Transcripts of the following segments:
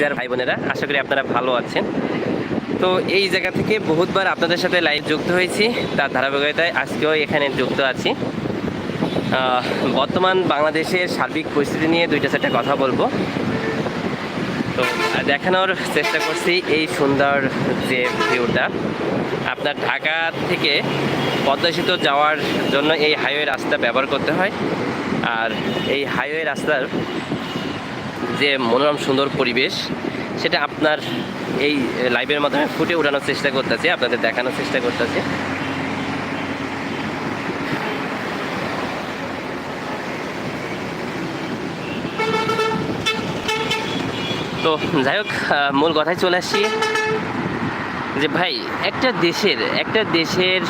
যার ভাই বোনেরা, আশা করি আপনারা ভালো আছেন। তো এই জায়গা থেকে বহুতবার আপনাদের সাথে লাইভ যুক্ত হয়েছি, তার ধারাবাহিকতায় আজকেও এখানে যুক্ত আছি। বর্তমান বাংলাদেশের সার্বিক পরিস্থিতি নিয়ে দুইটা চারটা কথা বলব। তো দেখানোর চেষ্টা করছি এই সুন্দর যে ভিউটা। আপনার ঢাকা থেকে পদ্মা সেতু যাওয়ার জন্য এই হাইওয়ে রাস্তা ব্যবহার করতে হয়। আর এই হাইওয়ে রাস্তার যে মনোরম, সুন্দর পরিবেশ, সেটা আপনার এই লাইভের মাধ্যমে ফুটে ওঠানোর চেষ্টা করতেছি, আপনাদের দেখানোর চেষ্টা করতেছি। তো যাই হোক মূল কথায় চলে আসছি যে ভাই, একটা দেশের একটা দেশের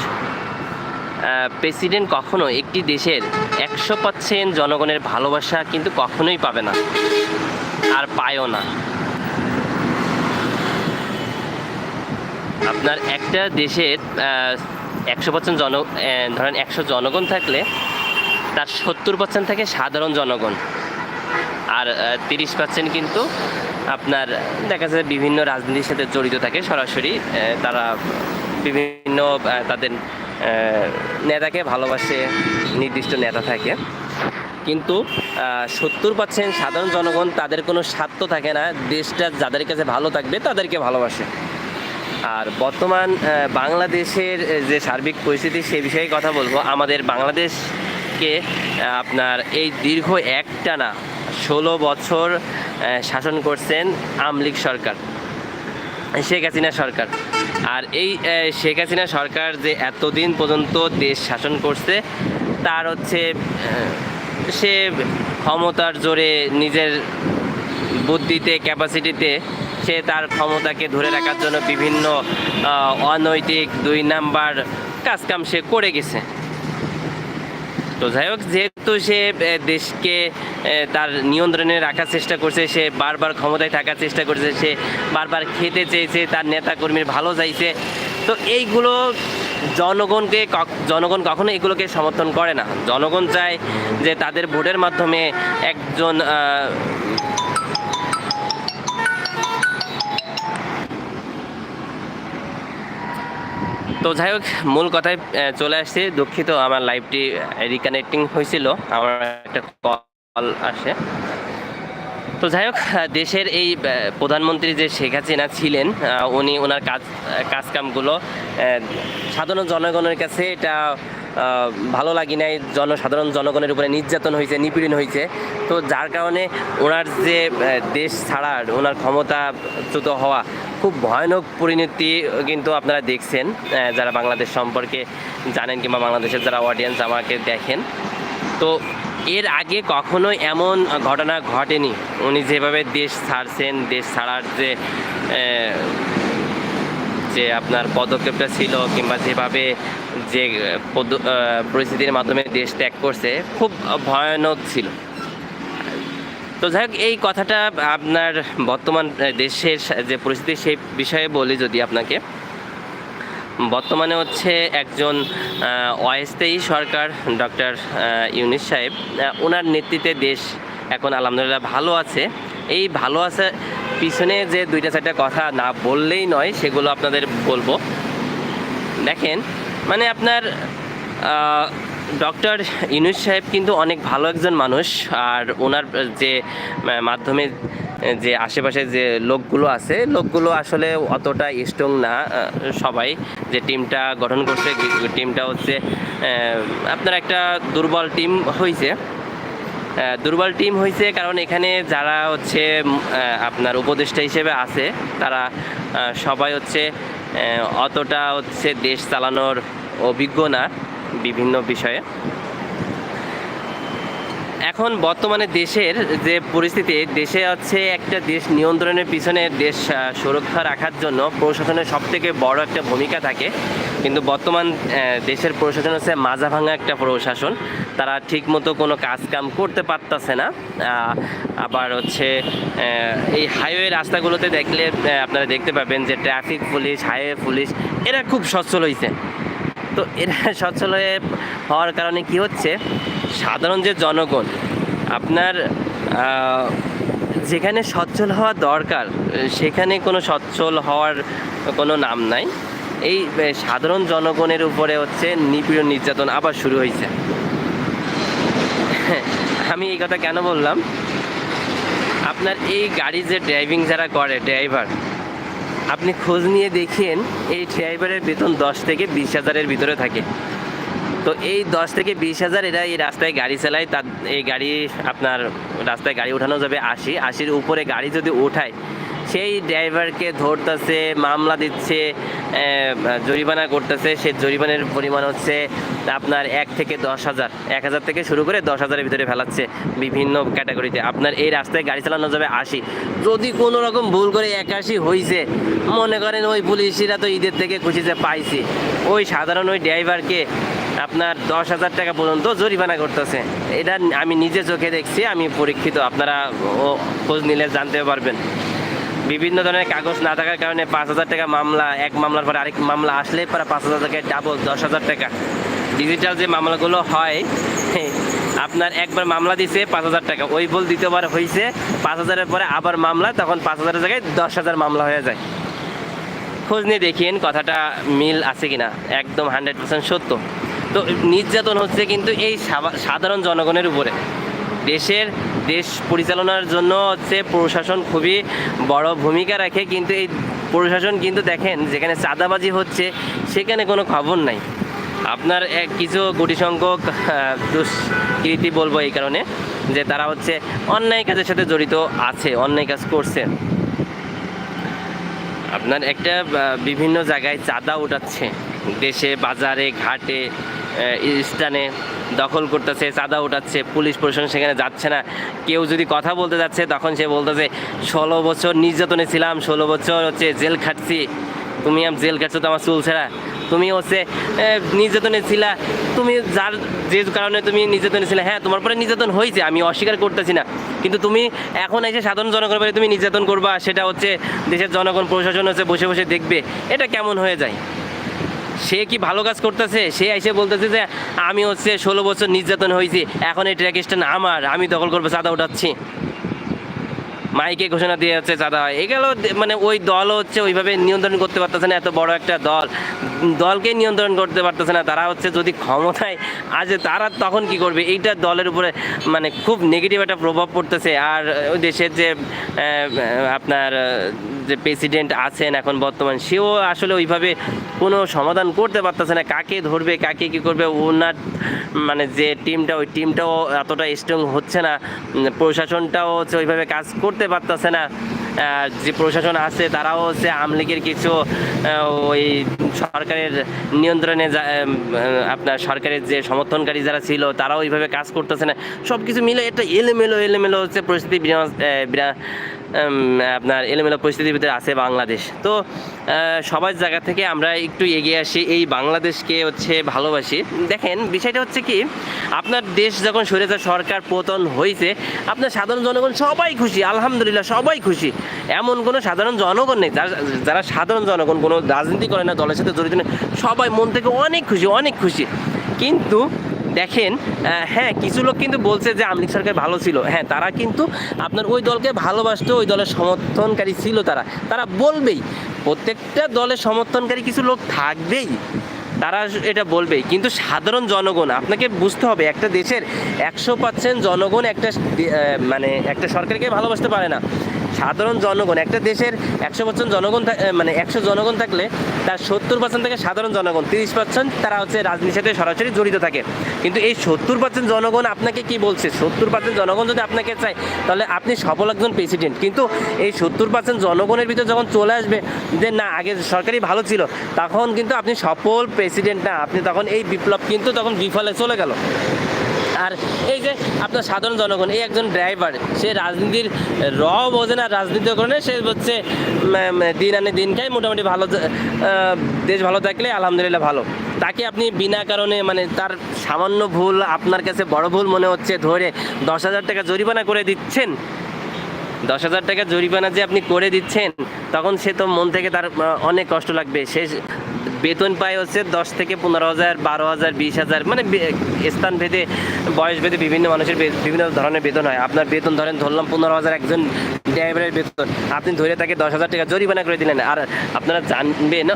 প্রেসিডেন্ট কখনো একটি দেশের একশো পার্সেন্ট জনগণের ভালোবাসা কিন্তু কখনোই পাবে না, আর পায়ও না। আপনার একটা দেশের একশো পার্সেন্ট জন ধরেন একশো জনগণ থাকলে তার সত্তর পার্সেন্ট থাকে সাধারণ জনগণ, আর তিরিশ পার্সেন্ট কিন্তু আপনার দেখা যায় বিভিন্ন রাজনীতির সাথে জড়িত থাকে সরাসরি তারা বিভিন্ন তাদের নেতাকে ভালোবাসে নির্দিষ্ট নেতা থাকে। কিন্তু সত্তর পার্সেন্ট সাধারণ জনগণ তাদের কোনো স্বার্থ থাকে না। দেশটা যাদের কাছে ভালো থাকবে তাদেরকে ভালোবাসে। আর বর্তমান বাংলাদেশের যে সার্বিক পরিস্থিতি সে বিষয়ে কথা বলব। আমাদের বাংলাদেশকে আপনার এই দীর্ঘ একটানা ষোলো বছর শাসন করছেন আমলিক সরকার, শেখ হাসিনা সরকার। আর এই শেখ হাসিনা সরকার যে এতদিন পর্যন্ত দেশ শাসন করছে, তার হচ্ছে সে ক্ষমতার জোরে নিজের বুদ্ধিতে ক্যাপাসিটিতে সে তার ক্ষমতাকে ধরে রাখার জন্য বিভিন্ন অনৈতিক দুই নাম্বার কাজকাম সে করে গেছে। তো যাই হোক যেহেতু সে দেশকে তার নিয়ন্ত্রণে রাখার চেষ্টা করছে, সে বারবার ক্ষমতায় থাকার চেষ্টা করছে, সে বারবার খেতে চেয়েছে, তার নেতাকর্মীর ভালো চাইছে। তো এইগুলো জনগণকে জনগণ কখনো এগুলোকে সমর্থন করে না। জনগণ চায় যে তাদের ভোটের মাধ্যমে একজন তো যাই হোক, মূল কথায় চলে আসছি। দুঃখিত আমার লাইভটি রিকানেক্টিং হয়েছিল, আমার একটা কল আসে। তো যাই হোক দেশের এই প্রধানমন্ত্রী যে শেখ হাসিনা ছিলেন উনি ওনার কাজ কাজকামগুলো সাধারণ জনগণের কাছে এটা ভালো লাগি নাই, জনসাধারণ, জনগণের উপরে নির্যাতন হয়েছে নিপীড়ন হয়েছে তো যার কারণে ওনার যে দেশ ছাড়ার, ওনার ক্ষমতাচ্যুত হওয়া খুব ভয়ানক পরিণতি কিন্তু আপনারা দেখছেন যারা বাংলাদেশ সম্পর্কে জানেন কিংবা বাংলাদেশের যারা অডিয়েন্স আমাকে দেখেন। তো এর আগে কখনোই এমন ঘটনা ঘটেনি। উনি যেভাবে দেশ ছাড়ছেন, দেশ ছাড়ার যে যে আপনার পদক্ষেপটা ছিল কিংবা যেভাবে যে পরিস্থিতির মাধ্যমে দেশ ত্যাগ করছে, খুব ভয়ানক ছিল। তো যাই হোক, এই কথাটা আপনার বর্তমান দেশের যে পরিস্থিতি, সেই বিষয়ে বলি যদি আপনাকে। বর্তমানে হচ্ছে একজন অস্থায়ী সরকার ডক্টর ইউনিস সাহেব ওনার নেতৃত্বে দেশ এখন আলহামদুলিল্লাহ ভালো আছে। এই ভালো আছে পিছনে যে দুইটা চারটা কথা না বললেই নয়, সেগুলো আপনাদের বলব। দেখেন মানে আপনার ডক্টর ইউনুস সাহেব কিন্তু অনেক ভালো একজন মানুষ, আর ওনার যে মাধ্যমে, যে আশেপাশে যে লোকগুলো আছে, লোকগুলো আসলে অতটা স্ট্রং না সবাই। যে টিমটা গঠন করছে, টিমটা হচ্ছে আপনার একটা দুর্বল টিম হয়েছে দুর্বল টিম হয়েছে কারণ এখানে যারা হচ্ছে আপনার উপদেষ্টা হিসেবে আছে, তারা সবাই হচ্ছে অতটা হচ্ছে দেশ চালানোর অভিজ্ঞ না বিভিন্ন বিষয়ে। এখন বর্তমানে দেশের যে পরিস্থিতি, দেশে হচ্ছে একটা দেশ নিয়ন্ত্রণের পিছনে দেশ সুরক্ষা রাখার জন্য প্রশাসনের সব থেকে বড় একটা ভূমিকা থাকে। কিন্তু বর্তমান দেশের প্রশাসন হচ্ছে মাজা ভাঙা একটা প্রশাসন। তারা ঠিকমতো কোনো কাজ কাম করতে পারতেছে না। আবার হচ্ছে এই হাইওয়ে রাস্তাগুলোতে দেখলে আপনারা দেখতে পাবেন যে ট্রাফিক পুলিশ, হাইওয়ে পুলিশ, এরা খুব সচ্ছল হয়েছে তো এরা সচ্ছল হয়ে হওয়ার কারণে কি হচ্ছে, সাধারণ যে জনগণ, আপনার যেখানে সচ্ছল হওয়া দরকার, সেখানে কোনো সচ্ছল হওয়ার কোনো নাম নাই। এই সাধারণ জনগণের উপরে হচ্ছে নিপীড়ন নির্যাতন আবার শুরু হয়েছে। আমি এই কথা কেন বললাম? আপনার এই গাড়ি যে ড্রাইভিং যারা করে, ড্রাইভার, আপনি খোঁজ নিয়ে দেখেন, এই ড্রাইভারের বেতন দশ থেকে বিশ হাজারের ভিতরে থাকে। তো এই দশ থেকে বিশ হাজার এরা এই রাস্তায় গাড়ি চালায়, তার, এই গাড়ি আপনার রাস্তায় গাড়ি ওঠানো যাবে আশি, আশির উপরে গাড়ি যদি ওঠায় সেই ড্রাইভারকে ধরতেছে, মামলা দিচ্ছে জরিমানা করতেছে। সে জরিমানের পরিমাণ হচ্ছে আপনার এক থেকে দশ হাজার। এক হাজার থেকে শুরু করে দশ হাজারের ভিতরে ফেলাচ্ছে বিভিন্ন ক্যাটাগরিতে। আপনার এই রাস্তায় গাড়ি চালানো যাবে আশি। যদি কোনো রকম ভুল করে একাশি হয়েছে মনে করেন ওই পুলিশিরা তো ঈদের থেকে খুশিতে পাইছি। ওই সাধারণ ওই ড্রাইভারকে আপনার দশ হাজার টাকা পর্যন্ত জরিমানা করতেছে। এটা আমি নিজে চোখে দেখছি, আমি পরীক্ষিত, আপনারা খোঁজ নিলে জানতে পারবেন। বিভিন্ন ধরনের কাগজ না থাকার কারণে পাঁচ হাজার টাকা মামলা, এক মামলার পরে আরেক মামলা আসলে পরে পাঁচ হাজার টাকায় ডাবল দশ হাজার টাকা। ডিজিটাল যে মামলাগুলো হয়, আপনার একবার মামলা দিছে পাঁচ হাজার টাকা, ওই বল দ্বিতীয়বার হয়েছে পাঁচ হাজারের পরে আবার মামলা, তখন পাঁচ হাজারের জায়গায় দশ হাজার মামলা হয়ে যায়। খোঁজ নিয়ে দেখিয়েন কথাটা মিল আছে কিনা, একদম হান্ড্রেড পার্সেন্ট সত্য। তো নির্যাতন হচ্ছে কিন্তু এই সাধারণ জনগণের উপরে। দেশের দেশ পরিচালনার জন্য হচ্ছে প্রশাসন খুবই বড় ভূমিকা রাখে, কিন্তু এই প্রশাসন কিন্তু দেখেন যেখানে চাঁদাবাজি হচ্ছে, সেখানে কোনো খবর নাই। আপনার এক কিছু গুটি সংখ্যক দুষ্কৃতি বলব এই কারণে, যে তারা হচ্ছে অন্যায় কাজের সাথে জড়িত আছে, অন্যায় কাজ করছে। আপনার একটা বিভিন্ন জায়গায় চাঁদা উঠাচ্ছে, দেশে, বাজারে, ঘাটে স্থানে দখল করতেছে, চাঁদা উঠাচ্ছে, পুলিশ প্রশাসন সেখানে যাচ্ছে না। কেউ যদি কথা বলতে যাচ্ছে, তখন সে বলতেছে, ষোলো বছর নির্যাতনে ছিলাম, ষোলো বছর হচ্ছে জেল খাটছি। তুমি আম জেল খাটছো তো আমার চুল ছেঁড়া। তুমি হচ্ছে নির্যাতনে ছিলা। তুমি যার যে কারণে তুমি নির্যাতনে ছিলে হ্যাঁ তোমার পরে নির্যাতন হয়েছে, আমি অস্বীকার করতেছি না। কিন্তু তুমি এখন এসে সাধারণ জনগণের উপরে তুমি নির্যাতন করবা, সেটা হচ্ছে দেশের জনগণ, প্রশাসন হচ্ছে বসে বসে দেখবে। এটা কেমন হয়ে যায়? সে কি ভালো কাজ করতেছে? সে এসে বলতেছে যে, আমি হচ্ছে ষোলো বছর নির্যাতন হয়েছি, এখন এই ট্র্যাক স্ট্যান্ড আমার, আমি দখল করব, চাঁদা উঠাচ্ছি। মাইকে ঘোষণা দিয়ে যাচ্ছে চাঁদা হয়। এগুলো মানে ওই দল হচ্ছে ওইভাবে নিয়ন্ত্রণ করতে পারতেছে না, এত বড় একটা দল। দলকে নিয়ন্ত্রণ করতে পারতেছে না, তারা হচ্ছে যদি ক্ষমতায় আছে তারা তখন কি করবে? এইটা দলের উপরে মানে খুব নেগেটিভ একটা প্রভাব পড়তেছে। আর ওই দেশের যে আপনার যে প্রেসিডেন্ট আছেন এখন বর্তমান, সেও আসলে ওইভাবে কোনো সমাধান করতে পারতেছে না। কাকে ধরবে, কাকে কি করবে, ওনার মানে যে টিমটা ওই টিমটাও এতটা স্ট্রং হচ্ছে না। প্রশাসনটাও হচ্ছে ওইভাবে কাজ করতে পারতেছে না। যে প্রশাসন আছে, তারাও হচ্ছে আমলিগের কিছু ওই সরকারের নিয়ন্ত্রণে যা- আপনার সরকারের যে সমর্থনকারী যারা ছিল, তারাও ওইভাবে কাজ করতেছে না। সব কিছু মিলে একটা এলোমেলো এলোমেলো হচ্ছে পরিস্থিতি বিরাজ আপনার এলোমেলো পরিস্থিতির ভিতরে আছে বাংলাদেশ। তো সবার জায়গা থেকে আমরা একটু এগিয়ে আসি, এই বাংলাদেশকে হচ্ছে ভালোবাসি। দেখেন, বিষয়টা হচ্ছে কি, আপনার দেশ যখন সরেছে সরকার পতন হয়েছে আপনার সাধারণ জনগণ সবাই খুশি, আলহামদুলিল্লাহ সবাই খুশি। এমন কোনো সাধারণ জনগণ নেই যারা সাধারণ জনগণ, কোনো রাজনীতি করে না, দলের সাথে জড়িত নেই, সবাই মন থেকে অনেক খুশি অনেক খুশি। কিন্তু দেখেন হ্যাঁ কিছু লোক কিন্তু বলছে যে আমলিক সরকার ভালো ছিল। হ্যাঁ তারা কিন্তু আপনার ওই দলকে ভালোবাসত, ওই দলের সমর্থনকারী ছিল তারা। তারা বলবেই, প্রত্যেকটা দলের সমর্থনকারী কিছু লোক থাকবেই। তারা এটা বলবেই। কিন্তু সাধারণ জনগণ, আপনাকে বুঝতে হবে, একটা দেশের একশো পার্সেন্ট জনগণ একটা মানে একটা সরকারকে ভালোবাসতে পারে না। সাধারণ জনগণ, একটা দেশের একশো পার্সেন্ট জনগণ মানে একশো জনগণ থাকলে তার সত্তর পার্সেন্ট থাকে সাধারণ জনগণ, তিরিশ পার্সেন্ট তারা হচ্ছে রাজনীতির সাথে সরাসরি জড়িত থাকে। কিন্তু এই সত্তর পার্সেন্ট জনগণ আপনাকে কি বলছে? সত্তর পার্সেন্ট জনগণ যদি আপনাকে চায়, তাহলে আপনি সফল একজন প্রেসিডেন্ট কিন্তু এই সত্তর পার্সেন্ট জনগণের ভিতরে যখন চলে আসবে, যে না, আগে সরকারই ভালো ছিল, তখন কিন্তু আপনি সফল প্রেসিডেন্ট না। আপনি তখন এই বিপ্লব কিন্তু তখন বিফলে চলে গেল। আর এই যে আপনার সাধারণ জনগণ এই একজন ড্রাইভার সে রাজনীতির র বোঝে না রাজনীতি করে না, সে হচ্ছে দিন আনে দিন মোটামুটি ভালো দেশ ভালো থাকলে আলহামদুলিল্লাহ ভালো। তাকে আপনি বিনা কারণে মানে তার সামান্য ভুল আপনার কাছে বড় ভুল মনে হচ্ছে ধরে দশ হাজার টাকা জরিমানা করে দিচ্ছেন। দশ হাজার টাকা জরিমানা যে আপনি করে দিচ্ছেন তখন সে তো মন থেকে তার অনেক কষ্ট লাগবে। সে বেতন পায় হচ্ছে দশ থেকে পনেরো হাজার, বারো হাজার, বিশ হাজার মানে স্থান ভেদে, বয়স ভেদে বিভিন্ন মানুষের বিভিন্ন ধরনের বেতন হয়। আপনার বেতন ধরেন, ধরলাম পনেরো হাজার একজন ড্রাইভারের বেতন। আপনি ধরে তাকে দশ হাজার টাকা জরিমানা করে দিলেন। আর আপনারা জানবেন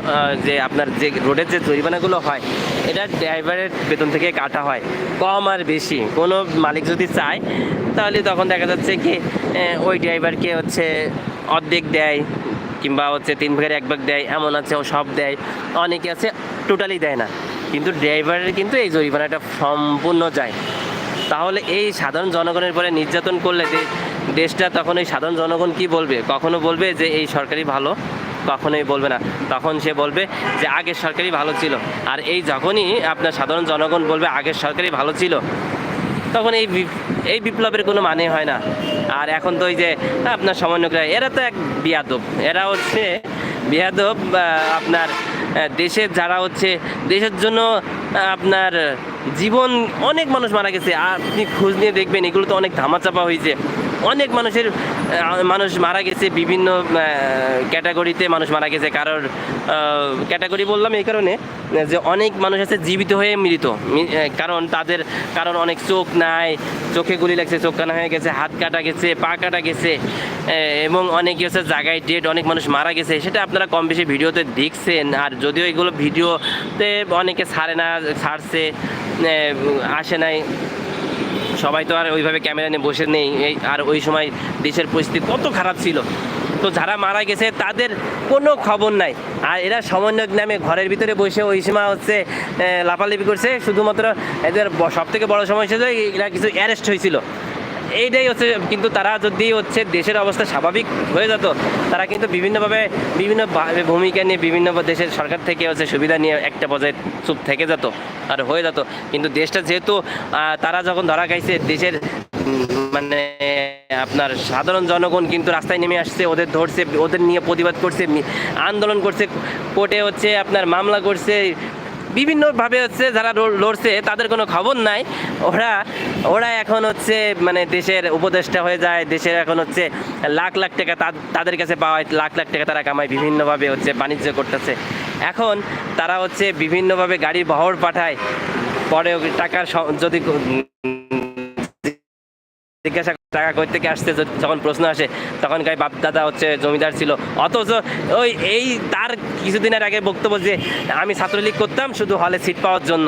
যে আপনার যে রোডের যে জরিমানাগুলো হয়, এটা ড্রাইভারের বেতন থেকে কাটা হয়। কম আর বেশি। কোনো মালিক যদি চায়, তাহলে তখন দেখা যাচ্ছে কি ওই ড্রাইভারকে হচ্ছে অর্ধেক দেয়। কিংবা হচ্ছে তিন ভাগের এক ভাগ দেয়, এমন আছে, ও সব দেয়। অনেকে আছে টোটালি দেয় না। কিন্তু ড্রাইভারের কিন্তু এই জরিমানাটা সম্পূর্ণ যায়। তাহলে এই সাধারণ জনগণের পরে নির্যাতন করলে দে- দেশটা, তখন এই সাধারণ জনগণ কি বলবে? কখনো বলবে যে এই সরকারি ভালো? কখনোই বলবে না। তখন সে বলবে যে আগের সরকারি ভালো ছিল। আর এই যখনই আপনার সাধারণ জনগণ বলবে আগের সরকারি ভালো ছিল, তখন এই এই বিপ্লবের কোনো মানে হয় না। আর এখন তো ওই যে, আপনার সমন্বয়করা, এরা তো এক বিয়াদব। এরা হচ্ছে বিয়াদব আপনার দেশের যারা হচ্ছে, দেশের জন্য আপনার জীবন, অনেক মানুষ মারা গেছে। আপনি খোঁজ নিয়ে দেখবেন, এগুলো তো অনেক ধামাচাপা হয়েছে অনেক মানুষের মানুষ মারা গেছে, বিভিন্ন ক্যাটাগরিতে মানুষ মারা গেছে। কারোর ক্যাটাগরি বললাম এই কারণে, যে অনেক মানুষ আছে জীবিত হয়ে মৃত। কারণ তাদের, কারণ অনেক চোখ নাই, চোখে গুলি লাগছে, চোখ কানা হয়ে গেছে, হাত কাটা গেছে, পা কাটা গেছে এবং অনেকে হচ্ছে জায়গায় ডেড অনেক মানুষ মারা গেছে। সেটা আপনারা কম বেশি ভিডিওতে দেখছেন, আর যদিও এগুলো ভিডিওতে অনেকে ছাড়ে না, ছাড়ছে আসে নাই। সবাই তো আর ওইভাবে ক্যামেরা নিয়ে বসে নেই। এই আর ওই সময় দেশের পরিস্থিতি কত খারাপ ছিল। তো যারা মারা গেছে, তাদের কোনো খবর নাই। আর এরা সমন্বয়ক নামে ঘরের ভিতরে বসে ওই সময় হচ্ছে লাফালাফি করছে। শুধুমাত্র এদের সব থেকে বড়ো সমস্যা হচ্ছে এরা কিছু অ্যারেস্ট হয়েছিল। এইটাই হচ্ছে, কিন্তু তারা যদি হচ্ছে দেশের অবস্থা স্বাভাবিক হয়ে যেত, তারা কিন্তু বিভিন্নভাবে বিভিন্ন ভূমিকা নিয়ে বিভিন্ন দেশের সরকার থেকে হচ্ছে সুবিধা নিয়ে একটা পর্যায়ে চুপ থেকে যেত আর হয়ে যেত। কিন্তু দেশটা যেহেতু তারা যখন ধরা খাইছে, দেশের মানে আপনার সাধারণ জনগণ কিন্তু রাস্তায় নেমে আসছে, ওদের ধরছে, ওদের নিয়ে প্রতিবাদ করছে আন্দোলন করছে, কোর্টে হচ্ছে আপনার মামলা করছে বিভিন্নভাবে হচ্ছে যারা লড়ছে, তাদের কোনো খবর নাই। ওরা ওরা এখন হচ্ছে মানে দেশের উপদেষ্টা হয়ে যায়, দেশের এখন হচ্ছে লাখ লাখ টাকা তাদের কাছে পাওয়ায় লাখ লাখ টাকা তারা কামায়, বিভিন্নভাবে হচ্ছে বাণিজ্য করতেছে। এখন তারা হচ্ছে বিভিন্নভাবে গাড়ির বহর পাঠায়, পরে টাকার যদি জিজ্ঞাসা টাকা কই থেকে আসছে যখন প্রশ্ন আসে তখন গায়ে বাপ দাদা হচ্ছে জমিদার ছিল। অথচ ওই, এই তার কিছুদিনের আগে বক্তব্য যে, আমি ছাত্রলীগ করতাম, শুধু হলে সিট পাওয়ার জন্য।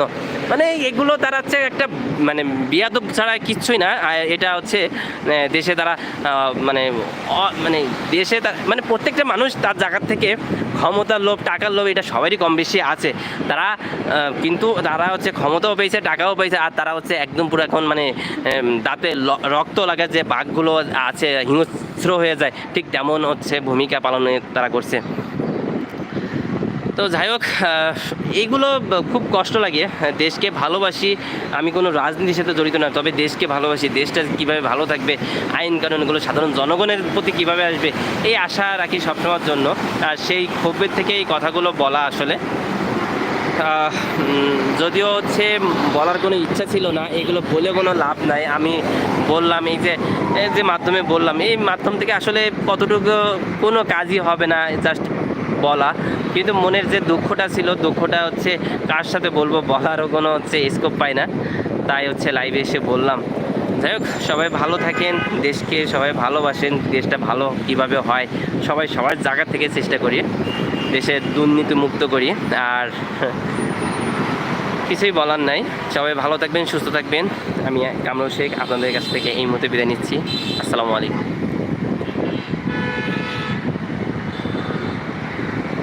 মানে এগুলো তারা হচ্ছে একটা মানে বিয়াদব ছাড়া কিচ্ছুই না। এটা হচ্ছে দেশে তারা মানে মানে দেশে মানে প্রত্যেকটা মানুষ তার জায়গার থেকে ক্ষমতার লোভ, টাকার লোভ, এটা সবারই কম বেশি আছে। তারা কিন্তু তারা হচ্ছে ক্ষমতাও পেয়েছে, টাকাও পেয়েছে, আর তারা হচ্ছে একদম পুরো এখন মানে দাঁতে রক্ত লাগা যে বাঘগুলো আছে, হিংস্র হয়ে যায়, ঠিক তেমন হচ্ছে ভূমিকা পালনে তারা করছে। তো যাই হোক এইগুলো খুব কষ্ট লাগে। দেশকে ভালোবাসি, আমি কোনো রাজনীতির সাথে জড়িত না, তবে দেশকে ভালোবাসি, দেশটা কীভাবে ভালো থাকবে, আইন কানুনগুলো সাধারণ জনগণের প্রতি কীভাবে আসবে, এই আশা রাখি সবসময়ের জন্য। আর সেই ক্ষোভের থেকে এই কথাগুলো বলা আসলে। যদিও হচ্ছে বলার কোনো ইচ্ছা ছিল না, এগুলো বলে কোনো লাভ নাই। আমি বললাম এই যে যে মাধ্যমে বললাম, এই মাধ্যম থেকে আসলে কতটুকু কোনো কাজই হবে না জাস্ট বলা। কিন্তু মনের যে দুঃখটা ছিল, দুঃখটা হচ্ছে কার সাথে বলব বলারও কোনো হচ্ছে স্কোপ পাই না। তাই হচ্ছে লাইভে এসে বললাম। যাই হোক, সবাই ভালো থাকেন, দেশকে সবাই ভালোবাসেন, দেশটা ভালো কীভাবে হয়, সবাই সবার জায়গা থেকে চেষ্টা করি। দেশের দুর্নীতি মুক্ত করি। আর কিছুই বলার নাই। সবাই ভালো থাকবেন, সুস্থ থাকবেন। আমি কামরুল শেখ, আপনাদের কাছ থেকে এই মুহূর্তে বিদায় নিচ্ছি। আসসালামু আলাইকুম।